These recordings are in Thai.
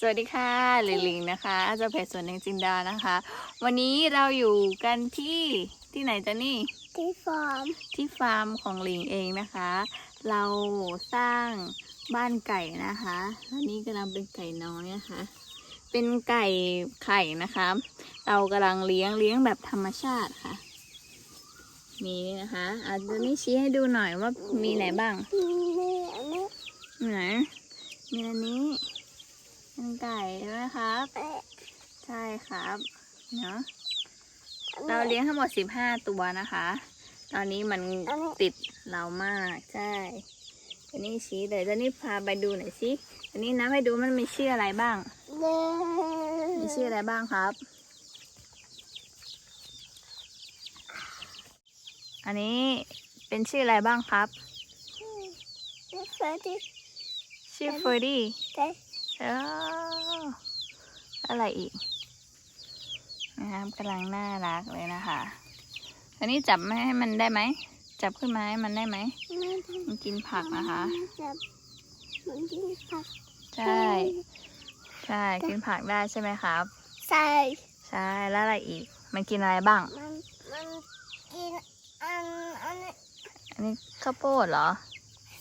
สวัสดีค่ะลิลลิงนะคะอาจารย์เพจสวนแดงจินดานะคะ วันนี้เราอยู่กันที่ที่ไหนจ๊ะนี่ ที่ฟาร์มที่ฟาร์มของหลิงเองนะคะ เราสร้างบ้านไก่นะคะอันนี้กำลังเป็นไก่น้อยนะคะ เป็นไก่ไข่นะคะ เรากำลังเลี้ยงเลี้ยงแบบธรรมชาติค่ะ มีนี่นะคะอาจจะนี่ชี้ให้ดูหน่อยว่ามีไหนบ้างนี่อันนี้ไหนมีอันนี้ เป็นไก่ใช่ไหมครับเอ๊ะใช่ครับเนาะอันเรานี้เลี้ยงทั้งหมด15ตัวนะคะ ตอนนี้มันอันนี้ติดเรามากใช่อันนี้ชี้เลยตอนนี้พาไปดูหน่อยสิอันนี้นะให้ดูมันมีชื่ออะไรบ้างเด้อมีชื่ออะไรบ้างครับ อันนี้เป็นชื่ออะไรบ้างครับนี่เฟรดดี้ชื่อเฟอร์ดี้เด้เอออะไรอีก นะครับกำลังน่ารักเลยนะคะอันนี้จับไม่ให้มันได้ไหม จับขึ้นมาให้มันได้ไหมไม่ได้มันกินผักนะคะ จับมันกินผัก ใช่ ใช่ กินผักได้ใช่ไหมครับใส่ใช่ แล้วอะไรอีก มันกินอะไรบ้าง มันมันกินอันอันนี้อันนี้ข้าวโพดเหรอ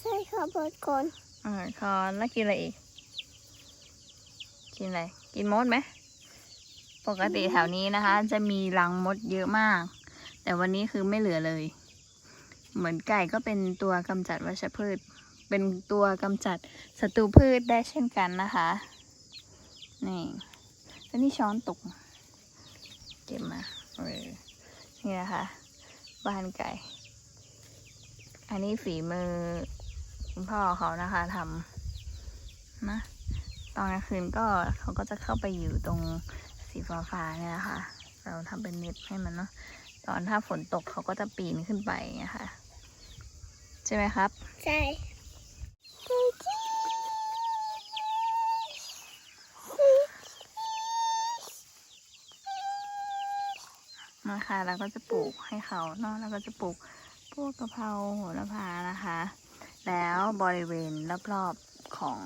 ใส่ข้าวโพดก่อนอ่าคอนแล้วกินอะไรอีก กินอะไร กินมดไหม ปกติแถวนี้นะคะ จะมีรังมดเยอะมาก แต่วันนี้คือไม่เหลือเลย เหมือนไก่ก็เป็นตัวกำจัดวัชพืช เป็นตัวกำจัดศัตรูพืชได้เช่นกันนะคะ นี่แล้วนี่ช้อนตก เก็บมาเออนี่นะคะบ้านไก่ อันนี้ฝีมือ คุณพ่อเขานะคะทำนะ ตอนกลางคืนก็เขาก็จะเข้าไปอยู่ตรงสีฟ้าฟ้าเนี่ยนะคะเราทำเป็นเน็ตให้มันเนาะตอนถ้าฝนตกเขาก็จะปีนขึ้นไปอย่างเงี้ยค่ะใช่ไหมครับใส่นะคะเราก็จะปลูกให้เขาเนาะแล้วก็จะปลูกพวกกะเพราโหระพานะคะ แล้วบริเวณรอบๆของ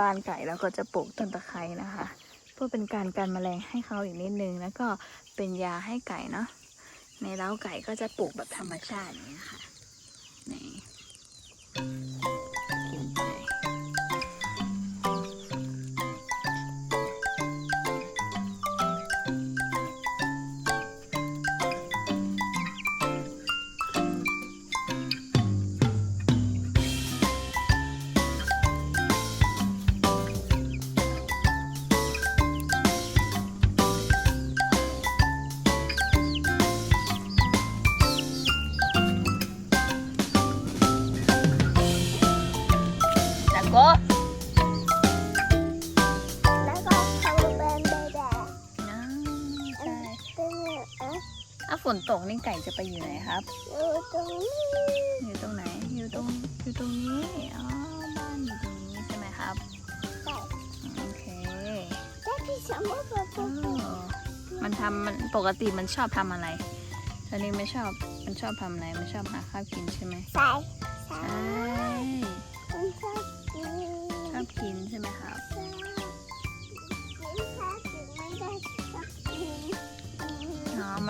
บ้านไก่เราก็จะปลูกต้นตะไคร้นะคะ เพื่อเป็นการกันแมลงให้เขาอีกนิดนึง แล้วก็เป็นยาให้ไก่เนาะในเล้าไก่ก็จะปลูกแบบธรรมชาติอย่างนี้ค่ะนี่ ก็แล้วก็ทำเป็นแบบอ่าใช่เป็นเอ๊ะถ้าฝนตกนี่ไก่จะไปอยู่ไหนครับ อยู่ตรงนี้อยู่ตรงไหน อยู่ตรง อยู่ตรงนี้ อ๋อ บ้านอยู่ตรงนี้ใช่ไหมครับใส่โอเคแต่ที่สมมติว่าอ๋อมันทำมันปกติมันชอบทำอะไรตอนนี้ไม่ชอบ มันชอบทำอะไร มันชอบหาข้าวกินใช่ไหมใส่ใส่ใช่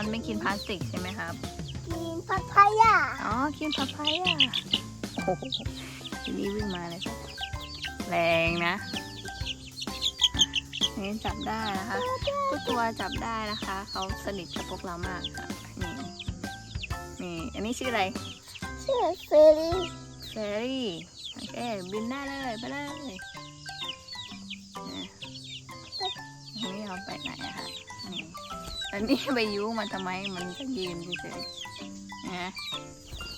มันไม่กินพลาสติกใช่ไหมครับ กินพัพายาอ๋อ กินพาพายอะโอ้โหทีนี้วิ่งมาเลยจ้ะแรงนะอะนี่จับได้นะคะทุกตัวจับได้นะคะ เขาสนิทกับพวกเรามากค่ะ นี่ นี่ อันนี้ชื่ออะไร ชื่อเฟรรี่เฟรรี่โอเคบินได้เลย ไปเลย อันนี้ไปยุมันทำไมมันจะยืนเฉยๆนะ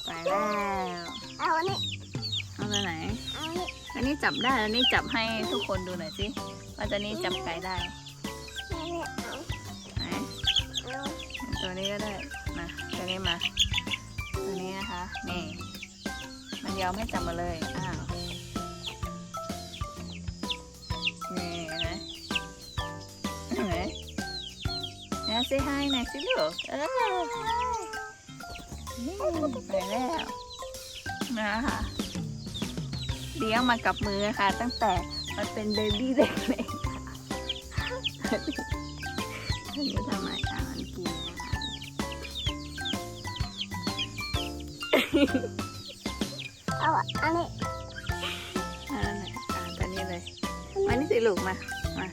ไปแล้วเอาอันนี้เอาไปไหนเอาอันนี้อันนี้จับได้อันนี้จับให้ทุกคนดูหน่อยสิว่าตัวนี้จับไก่ได้เอาอันนี้เอาไหนเอาตัวนี้ก็ได้มาตัวนี้มาตัวนี้นะคะนี่มันยอมให้จับมาเลยอ้าว นะ say hi หน่อยสิลูกเออนี่ไปแล้วนะคะเลี้ยงมากับมือค่ะ ตั้งแต่มันเป็นเบบี้เด็กๆอันนี้ทำไมอะมันกินอาหารเอาอันนี้อันนั้อะตัวนี้เลย มานี่สิลูกมา มา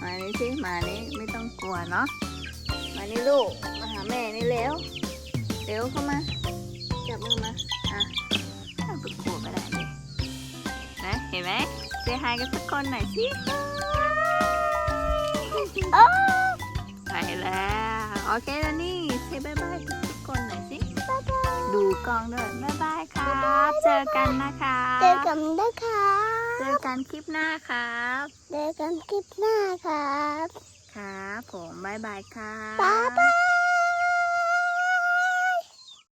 มานี่สิ มานี่ไม่ต้องกลัวเนาะ มานี่ลูก มาหาแม่นี่เร็วเร็วเข้ามา จับมือมา อะเอาไปกลัวไปได้เลยนะเห็นไหมเซฮายกันสักคนหน่อยสิโอ้ไปแล้ว โอเคแล้วนี่เซบายบายกับทุกคนหน่อยสิ ดูกล้องด้วยบายบายครับ เจอกันนะคะเจอกันนะคะเจอกันคลิปหน้าครับ เจอกันคลิปหน้าครับ ครับผมบายบายครับบ๊ายบาย